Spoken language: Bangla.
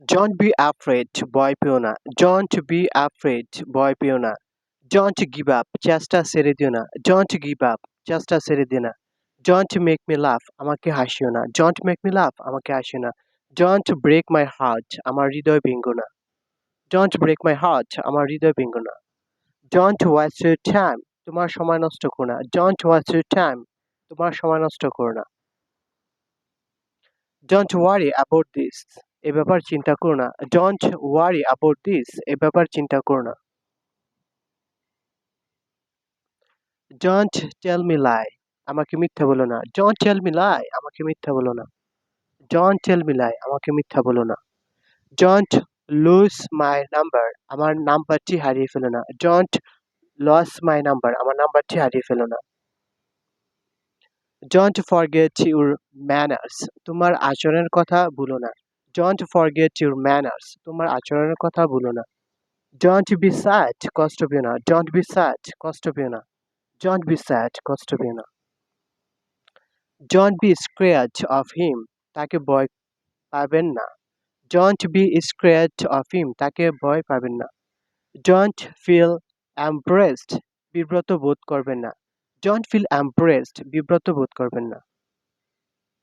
Don't be afraid, ভয় পেও না। Don't be afraid, ভয় পেও না। Don't give up, চেষ্টা ছেড়ে দিও না। Don't give up, চেষ্টা ছেড়ে দিও না। Don't make me laugh, আমাকে হাসিও না। Don't make me laugh, আমাকে হাসিও না। Don't break my heart, আমার হৃদয় ভেঙো না। Don't break my heart, আমার হৃদয় ভেঙো না। Don't waste your time, তোমার সময় নষ্ট করো না। Don't waste your time, তোমার সময় নষ্ট করো না। Don't worry about this, এ ব্যাপার চিন্তা করো না। ডোন্ট ওয়ারি অ্যাবাউট দিস এ ব্যাপার চিন্তা করো না। ডোন্ট টেল মি লাই আমাকে মিথ্যা বলো না। ডোন্ট টেল মি লাই আমাকে মিথ্যা বলো না। ডোন্ট টেল মি লাই আমাকে মিথ্যা বলো না। ডোন্ট লুজ মাই নাম্বার আমার নাম্বারটি হারিয়ে ফেলো না। ডোন্ট লস মাই নাম্বার আমার নাম্বারটি হারিয়ে ফেলো না। ডোন্ট ফরগেট ইউর ম্যানার্স তোমার আচরণের কথা ভুলো না। ডন্ট ফরগেট ইউর ম্যানার্স তোমার আচরণের কথা ভুলো না। ডন্ট বি স্যাড কষ্ট পেও না। ডন্ট বি স্যাড কষ্ট পেও না। ডন্ট বি স্যাড কষ্ট পেও না। Don't be scared of him তাকে ভয় পাবেন না। Don't be scared of him তাকে ভয় পাবেন না। ডন্ট ফিল অ্যাম্প্রেসড বিব্রত বোধ করবেন না। ডন্ট ফিল অ্যাম্প্রেসড বিব্রত বোধ করবেন না।